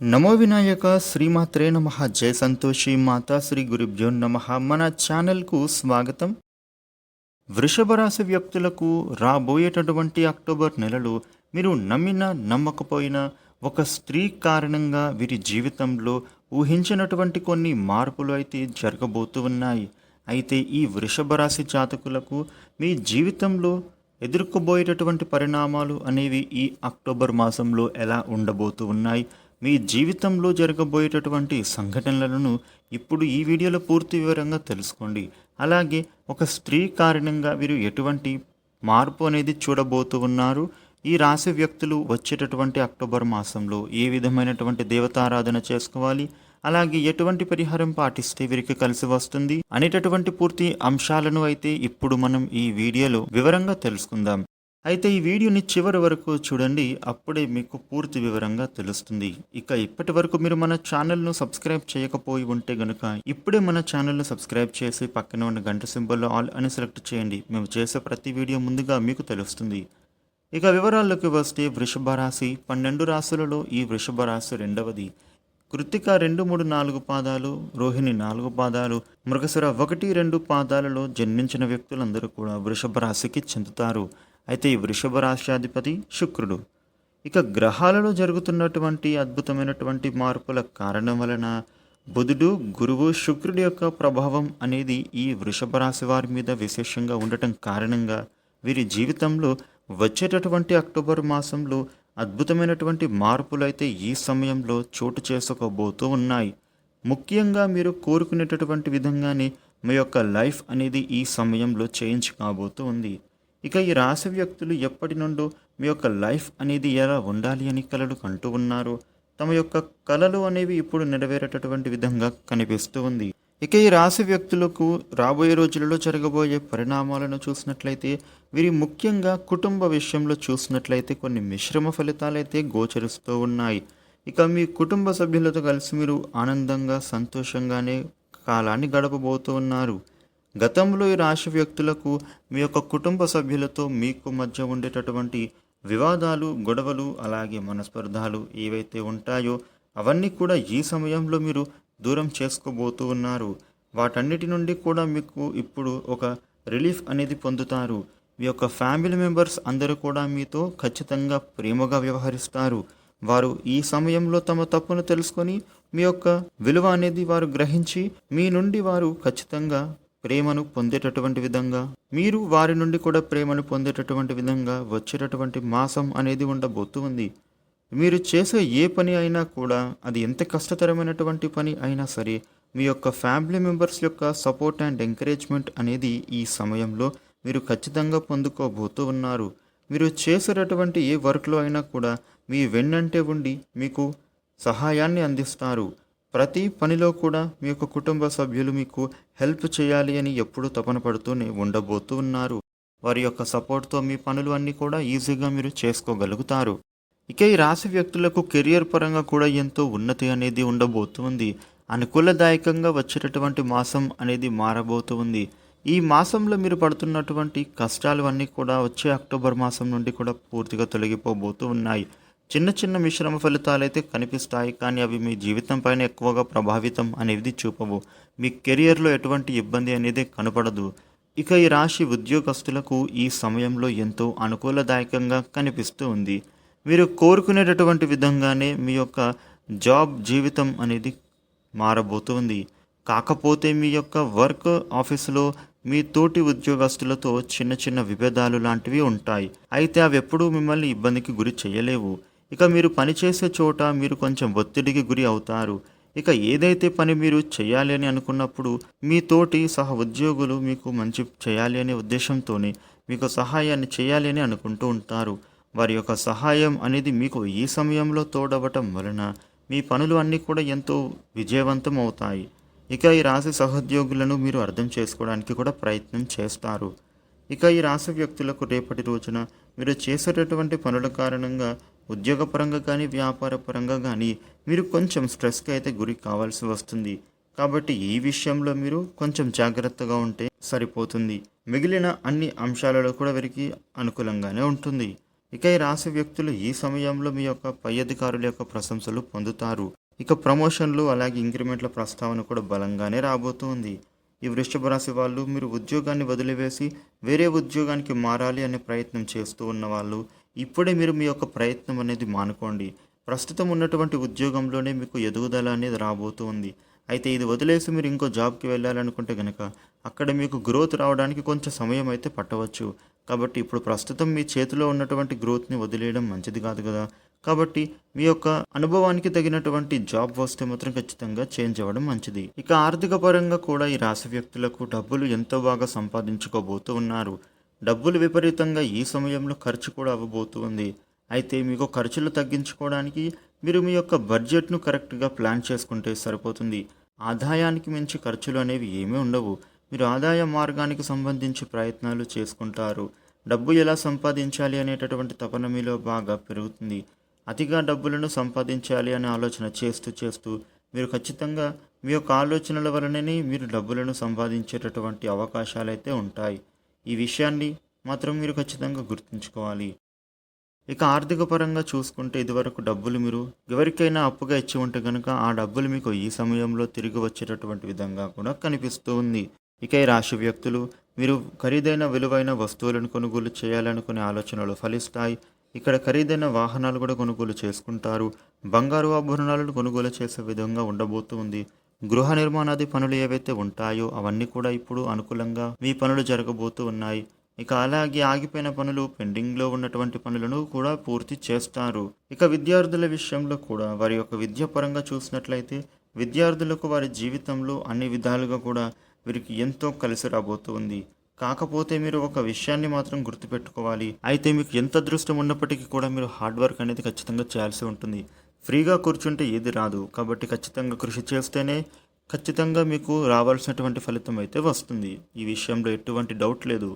నమో వినాయక శ్రీమాత్రే నమ జయ సంతోషి మాతా శ్రీ గురుభ్యో నమ. మన ఛానల్కు స్వాగతం. వృషభ రాశి వ్యక్తులకు రాబోయేటటువంటి అక్టోబర్ నెలలో మీరు నమ్మినా నమ్మకపోయినా ఒక స్త్రీ కారణంగా వీరి జీవితంలో ఊహించినటువంటి కొన్ని మార్పులు అయితే జరగబోతూ ఉన్నాయి. అయితే ఈ వృషభ రాశి జాతకులకు మీ జీవితంలో ఎదుర్కోబోయేటటువంటి పరిణామాలు అనేవి ఈ అక్టోబర్ మాసంలో ఎలా ఉండబోతూ ఉన్నాయి? మీ జీవితంలో జరగబోయేటటువంటి సంఘటనలను ఇప్పుడు ఈ వీడియోలో పూర్తి వివరంగా తెలుసుకోండి. అలాగే ఒక స్త్రీ కారణంగా వీరు ఎటువంటి మార్పు అనేది చూడబోతూ ఉన్నారు. ఈ రాశి వ్యక్తులు వచ్చేటటువంటి అక్టోబర్ మాసంలో ఏ విధమైనటువంటి దేవతారాధన చేసుకోవాలి? అలాగే ఎటువంటి పరిహారం పాటిస్తే వీరికి కలిసి వస్తుంది? అనేటటువంటి పూర్తి అంశాలను అయితే ఇప్పుడు మనం ఈ వీడియోలో వివరంగా తెలుసుకుందాం. అయితే ఈ వీడియోని చివరి వరకు చూడండి అప్పుడే మీకు పూర్తి వివరంగా తెలుస్తుంది. ఇక ఇప్పటి వరకు మీరు మన ఛానల్ను సబ్స్క్రైబ్ చేయకపోయి ఉంటే గనుక ఇప్పుడే మన ఛానల్ను సబ్స్క్రైబ్ చేసి పక్కన ఉన్న గంట సింబల్లో ఆల్ అని సెలెక్ట్ చేయండి. మేము చేసే ప్రతి వీడియో ముందుగా మీకు తెలుస్తుంది. ఇక వివరాల్లోకి వస్తే వృషభ రాశి పన్నెండు రాశులలో ఈ వృషభ రాశి రెండవది. కృతిక రెండు మూడు నాలుగు పాదాలు రోహిణి నాలుగు పాదాలు మృగసుర ఒకటి రెండు పాదాలలో జన్మించిన వ్యక్తులందరూ కూడా వృషభ రాశికి చెందుతారు. అయితే ఈ వృషభ రాశ్యాధిపతి శుక్రుడు. ఇక గ్రహాలలో జరుగుతున్నటువంటి అద్భుతమైనటువంటి మార్పుల కారణం వలన బుధుడు గురువు శుక్రుడి యొక్క ప్రభావం అనేది ఈ వృషభ రాశి వారి మీద విశేషంగా ఉండటం కారణంగా వీరి జీవితంలో వచ్చేటటువంటి అక్టోబర్ మాసంలో అద్భుతమైనటువంటి మార్పులు అయితే ఈ సమయంలో చోటు చేసుకోబోతూ ఉన్నాయి. ముఖ్యంగా మీరు కోరుకునేటటువంటి విధంగానే మీ యొక్క లైఫ్ అనేది ఈ సమయంలో చేంజ్ కాబోతూ ఉంది. ఇక ఈ రాశి వ్యక్తులు ఎప్పటి నుండో మీ యొక్క లైఫ్ అనేది ఎలా ఉండాలి అని కలలు కంటూ ఉన్నారు. తమ యొక్క కళలు అనేవి ఇప్పుడు నెరవేరేటటువంటి విధంగా కనిపిస్తూ ఉంది. ఇక ఈ రాశి వ్యక్తులకు రాబోయే రోజులలో జరగబోయే పరిణామాలను చూసినట్లయితే వీరి ముఖ్యంగా కుటుంబ విషయంలో చూసినట్లయితే కొన్ని మిశ్రమ ఫలితాలైతే గోచరిస్తూ ఉన్నాయి. ఇక మీ కుటుంబ సభ్యులతో కలిసి మీరు ఆనందంగా సంతోషంగానే కాలాన్ని గడపబోతూ ఉన్నారు. గతంలో ఈ రాశి వ్యక్తులకు మీ యొక్క కుటుంబ సభ్యులతో మీకు మధ్య ఉండేటటువంటి వివాదాలు గొడవలు అలాగే మనస్పర్ధాలు ఏవైతే ఉంటాయో అవన్నీ కూడా ఈ సమయంలో మీరు దూరం చేసుకోబోతూ ఉన్నారు. వాటన్నిటి నుండి కూడా మీకు ఇప్పుడు ఒక రిలీఫ్ అనేది పొందుతారు. మీ యొక్క ఫ్యామిలీ మెంబర్స్ అందరూ కూడా మీతో ఖచ్చితంగా ప్రేమగా వ్యవహరిస్తారు. వారు ఈ సమయంలో తమ తప్పును తెలుసుకొని మీ యొక్క విలువ అనేది వారు గ్రహించి మీ నుండి వారు ఖచ్చితంగా ప్రేమను పొందేటటువంటి విధంగా మీరు వారి నుండి కూడా ప్రేమను పొందేటటువంటి విధంగా వచ్చేటటువంటి మాసం అనేది ఉండబోతుంది మీరు చేసే ఏ పని అయినా కూడా అది ఎంత కష్టతరమైనటువంటి పని అయినా సరే మీ యొక్క ఫ్యామిలీ మెంబర్స్ యొక్క సపోర్ట్ అండ్ ఎంకరేజ్మెంట్ అనేది ఈ సమయంలో మీరు ఖచ్చితంగా పొందుకోబోతూ ఉన్నారు. మీరు చేసేటటువంటి ఏ వర్క్లో అయినా కూడా మీ వెన్నంటే ఉండి మీకు సహాయాన్ని అందిస్తారు. ప్రతి పనిలో కూడా మీ యొక్క కుటుంబ సభ్యులు మీకు హెల్ప్ చేయాలి అని ఎప్పుడూ తపన పడుతూనే ఉండబోతూ ఉన్నారు. వారి యొక్క సపోర్ట్తో మీ పనులు అన్నీ కూడా ఈజీగా మీరు చేసుకోగలుగుతారు. ఇక ఈ రాశి వ్యక్తులకు కెరియర్ పరంగా కూడా ఎంతో ఉన్నతి అనేది ఉండబోతుంది అనుకూలదాయకంగా వచ్చేటటువంటి మాసం అనేది మారబోతుంది ఈ మాసంలో మీరు పడుతున్నటువంటి కష్టాలు అన్నీ కూడా వచ్చే అక్టోబర్ మాసం నుండి కూడా పూర్తిగా తొలగిపోబోతూ ఉన్నాయి. చిన్న చిన్న మిశ్రమ ఫలితాలు అయితే కనిపిస్తాయి కానీ అవి మీ జీవితం పైన ఎక్కువగా ప్రభావితం అనేది చూపవు. మీ కెరియర్లో ఎటువంటి ఇబ్బంది అనేది కనపడదు. ఇక ఈ రాశి ఉద్యోగస్తులకు ఈ సమయంలో ఎంతో అనుకూలదాయకంగా కనిపిస్తూ ఉంది. మీరు కోరుకునేటటువంటి విధంగానే మీ యొక్క జాబ్ జీవితం అనేది మారబోతుంది కాకపోతే మీ యొక్క వర్క్ ఆఫీసులో మీ తోటి ఉద్యోగస్తులతో చిన్న చిన్న విభేదాలు లాంటివి ఉంటాయి. అయితే అవి ఎప్పుడూ మిమ్మల్ని ఇబ్బందికి గురి చేయలేవు. ఇక మీరు పనిచేసే చోట మీరు కొంచెం ఒత్తిడికి గురి అవుతారు. ఇక ఏదైతే పని మీరు చేయాలి అని అనుకున్నప్పుడు మీ తోటి సహ ఉద్యోగులు మీకు మంచి చేయాలి అనే ఉద్దేశంతోనే మీకు సహాయాన్ని చేయాలి అని అనుకుంటూ ఉంటారు. వారి యొక్క సహాయం అనేది మీకు ఈ సమయంలో తోడవటం వలన మీ పనులు అన్నీ కూడా ఎంతో విజయవంతం అవుతాయి. ఇక ఈ రాశి సహోద్యోగులను మీరు అర్థం చేసుకోవడానికి కూడా ప్రయత్నం చేస్తారు. ఇక ఈ రాశి వ్యక్తులకు రేపటి రోజున మీరు చేసేటటువంటి పనుల కారణంగా ఉద్యోగపరంగా కానీ వ్యాపార పరంగా కానీ మీరు కొంచెం స్ట్రెస్కి అయితే గురి కావాల్సి వస్తుంది. కాబట్టి ఈ విషయంలో మీరు కొంచెం జాగ్రత్తగా ఉంటే సరిపోతుంది. మిగిలిన అన్ని అంశాలలో కూడా వీరికి అనుకూలంగానే ఉంటుంది. ఇక ఈ రాశి వ్యక్తులు ఈ సమయంలో మీ యొక్క పై అధికారుల యొక్క ప్రశంసలు పొందుతారు. ఇక ప్రమోషన్లు అలాగే ఇంక్రిమెంట్ల ప్రస్తావన కూడా బలంగానే రాబోతుంది. ఈ వృషభ రాశి వాళ్ళు మీరు ఉద్యోగాన్ని వదిలివేసి వేరే ఉద్యోగానికి మారాలి అనే ప్రయత్నం చేస్తూ ఉన్న వాళ్ళు ఇప్పుడే మీరు మీ యొక్క ప్రయత్నం అనేది మానుకోండి. ప్రస్తుతం ఉన్నటువంటి ఉద్యోగంలోనే మీకు ఎదుగుదల అనేది రాబోతూ ఉంది. అయితే ఇది వదిలేసి మీరు ఇంకో జాబ్కి వెళ్ళాలనుకుంటే కనుక అక్కడ మీకు గ్రోత్ రావడానికి కొంచెం సమయం అయితే పట్టవచ్చు. కాబట్టి ఇప్పుడు ప్రస్తుతం మీ చేతిలో ఉన్నటువంటి గ్రోత్ని వదిలేయడం మంచిది కాదు కదా. కాబట్టి మీ యొక్క అనుభవానికి తగినటువంటి జాబ్ వస్తే మాత్రం ఖచ్చితంగా చేంజ్ అవ్వడం మంచిది. ఇక ఆర్థిక పరంగా కూడా ఈ రాశి వ్యక్తులకు డబ్బులు ఎంతో బాగా సంపాదించుకోబోతూ ఉన్నారు. డబ్బులు విపరీతంగా ఈ సమయంలో ఖర్చు కూడా అవ్వబోతుంది అయితే మీకు ఖర్చులు తగ్గించుకోవడానికి మీరు మీ యొక్క బడ్జెట్ను కరెక్ట్గా ప్లాన్ చేసుకుంటే సరిపోతుంది. ఆదాయానికి మించి ఖర్చులు అనేవి ఏమీ ఉండవు. మీరు ఆదాయ మార్గానికి సంబంధించి ప్రయత్నాలు చేసుకుంటారు. డబ్బు ఎలా సంపాదించాలి అనేటటువంటి తపన మీలో బాగా పెరుగుతుంది. అతిగా డబ్బులను సంపాదించాలి అనే ఆలోచన చేస్తూ చేస్తూ మీరు ఖచ్చితంగా మీ యొక్క ఆలోచనల వలననే మీరు డబ్బులను సంపాదించేటటువంటి అవకాశాలు అయితే ఉంటాయి. ఈ విషయాన్ని మాత్రం మీరు ఖచ్చితంగా గుర్తుంచుకోవాలి. ఇక ఆర్థిక పరంగా చూసుకుంటే ఇదివరకు డబ్బులు మీరు ఎవరికైనా అప్పుగా ఇచ్చి ఉంటే కనుక ఆ డబ్బులు మీకు ఈ సమయంలో తిరిగి వచ్చేటటువంటి విధంగా కూడా కనిపిస్తూ ఉంది. ఇక ఈ రాశి వ్యక్తులు మీరు ఖరీదైన విలువైన వస్తువులను కొనుగోలు చేయాలనుకునే ఆలోచనలు ఫలిస్తాయి. ఇక్కడ ఖరీదైన వాహనాలు కూడా కొనుగోలు చేసుకుంటారు. బంగారు ఆభరణాలను కొనుగోలు చేసే విధంగా ఉండబోతుంది గృహ నిర్మాణాది పనులు ఏవైతే ఉంటాయో అవన్నీ కూడా ఇప్పుడు అనుకూలంగా మీ పనులు జరగబోతూ ఉన్నాయి. ఇక అలాగే ఆగిపోయిన పనులు పెండింగ్లో ఉన్నటువంటి పనులను కూడా పూర్తి చేస్తారు. ఇక విద్యార్థుల విషయంలో కూడా వారి యొక్క విద్యాపరంగా చూసినట్లయితే విద్యార్థులకు వారి జీవితంలో అన్ని విధాలుగా కూడా వీరికి ఎంతో కలిసి రాబోతుంది కాకపోతే మీరు ఒక విషయాన్ని మాత్రం గుర్తుపెట్టుకోవాలి. అయితే మీకు ఎంత అదృష్టం ఉన్నప్పటికీ కూడా మీరు హార్డ్ వర్క్ అనేది ఖచ్చితంగా చేయాల్సి ఉంటుంది. ఫ్రీగా కూర్చుంటే ఏది రాదు. కాబట్టి ఖచ్చితంగా కృషి చేస్తేనే ఖచ్చితంగా మీకు రావాల్సినటువంటి ఫలితం అయితే వస్తుంది. ఈ విషయంలో ఎటువంటి డౌట్ లేదు.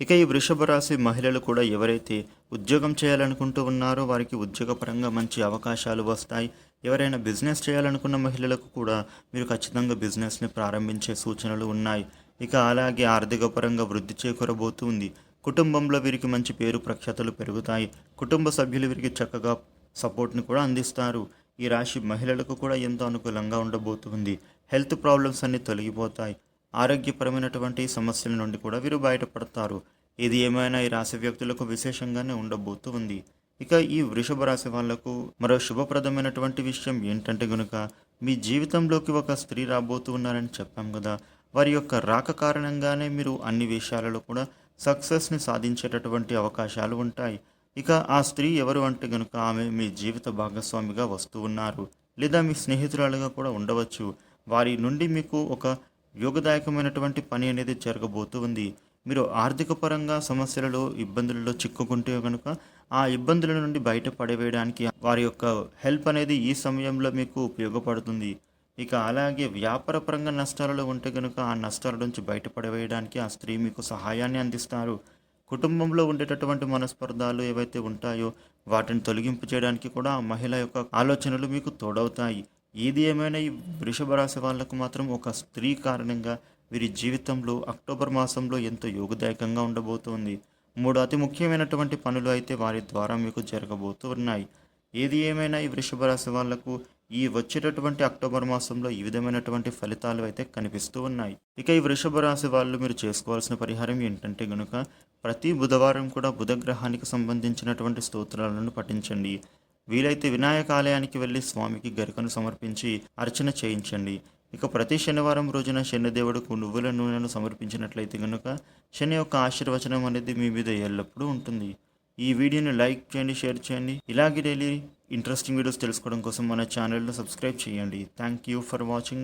ఇక ఈ వృషభ రాశి మహిళలు కూడా ఎవరైతే ఉద్యోగం చేయాలనుకుంటూ ఉన్నారో వారికి ఉద్యోగపరంగా మంచి అవకాశాలు వస్తాయి. ఎవరైనా బిజినెస్ చేయాలనుకున్న మహిళలకు కూడా మీరు ఖచ్చితంగా బిజినెస్ని ప్రారంభించే సూచనలు ఉన్నాయి. ఇక అలాగే ఆర్థిక పరంగా వృద్ధి చేకూరబోతుంది కుటుంబంలో వీరికి మంచి పేరు ప్రఖ్యాతలు పెరుగుతాయి. కుటుంబ సభ్యులు వీరికి చక్కగా సపోర్ట్ని కూడా అందిస్తారు. ఈ రాశి మహిళలకు కూడా ఎంతో అనుకూలంగా ఉండబోతుంది. హెల్త్ ప్రాబ్లమ్స్ అన్నీ తొలగిపోతాయి. ఆరోగ్యపరమైనటువంటి సమస్యల నుండి కూడా వీరు బయటపడతారు. ఇది ఏమైనా ఈ రాశి వ్యక్తులకు విశేషంగానే ఉండబోతూ ఉంది ఇక ఈ వృషభ రాశి వాళ్ళకు మరో శుభప్రదమైనటువంటి విషయం ఏంటంటే గనుక మీ జీవితంలోకి ఒక స్త్రీ రాబోతూ ఉన్నారని చెప్పాం కదా. వారి యొక్క రాక కారణంగానే మీరు అన్ని విషయాలలో కూడా సక్సెస్ని సాధించేటటువంటి అవకాశాలు ఉంటాయి. ఇక ఆ స్త్రీ ఎవరు అంటే గనుక ఆమె మీ జీవిత భాగస్వామిగా వస్తూ ఉన్నారు లేదా మీ స్నేహితురాలుగా కూడా ఉండవచ్చు. వారి నుండి మీకు ఒక యోగదాయకమైనటువంటి పని అనేది జరగబోతూ ఉంది. మీరు ఆర్థిక పరంగా సమస్యలలో ఇబ్బందులలో చిక్కుకుంటే కనుక ఆ ఇబ్బందుల నుండి బయటపడవేయడానికి వారి యొక్క హెల్ప్ అనేది ఈ సమయంలో మీకు ఉపయోగపడుతుంది. ఇక అలాగే వ్యాపారపరంగా నష్టాలలో ఉంటే కనుక ఆ నష్టాల నుంచి బయటపడవేయడానికి ఆ స్త్రీ మీకు సహాయాన్ని అందిస్తారు. కుటుంబంలో ఉండేటటువంటి మనస్పర్ధాలు ఏవైతే ఉంటాయో వాటిని తొలగింపు చేయడానికి కూడా ఆ మహిళ యొక్క ఆలోచనలు మీకు తోడవుతాయి. ఏది ఏమైనా ఈ వృషభ రాశి వాళ్ళకు మాత్రం ఒక స్త్రీ కారణంగా వీరి జీవితంలో అక్టోబర్ మాసంలో ఎంతో యోగదాయకంగా ఉండబోతోంది. మూడు అతి ముఖ్యమైనటువంటి పనులు అయితే వారి ద్వారా మీకు జరగబోతూ ఉన్నాయి. ఏది ఏమైనా ఈ వృషభ రాశి వాళ్ళకు ఈ వచ్చేటటువంటి అక్టోబర్ మాసంలో ఈ విధమైనటువంటి ఫలితాలు అయితే కనిపిస్తూ ఉన్నాయి. ఇక ఈ వృషభ రాశి వాళ్ళు మీరు చేసుకోవాల్సిన పరిహారం ఏంటంటే గనుక ప్రతి బుధవారం కూడా బుధగ్రహానికి సంబంధించినటువంటి స్తోత్రాలను పఠించండి. వీలైతే వినాయక ఆలయానికి వెళ్ళి స్వామికి గరికను సమర్పించి అర్చన చేయించండి. ఇక ప్రతి శనివారం రోజున శనిదేవుడికి నువ్వుల నూనెను సమర్పించినట్లయితే కనుక శని యొక్క ఆశీర్వచనం అనేది మీ మీద ఎల్లప్పుడూ ఉంటుంది. ఈ వీడియోని లైక్ చేయండి షేర్ చేయండి. ఇలాగే డైలీ ఇంట్రెస్టింగ్ వీడియోస్ తెలుసుకోవడం కోసం మన ఛానల్ను సబ్స్క్రైబ్ చేయండి. Thank you for watching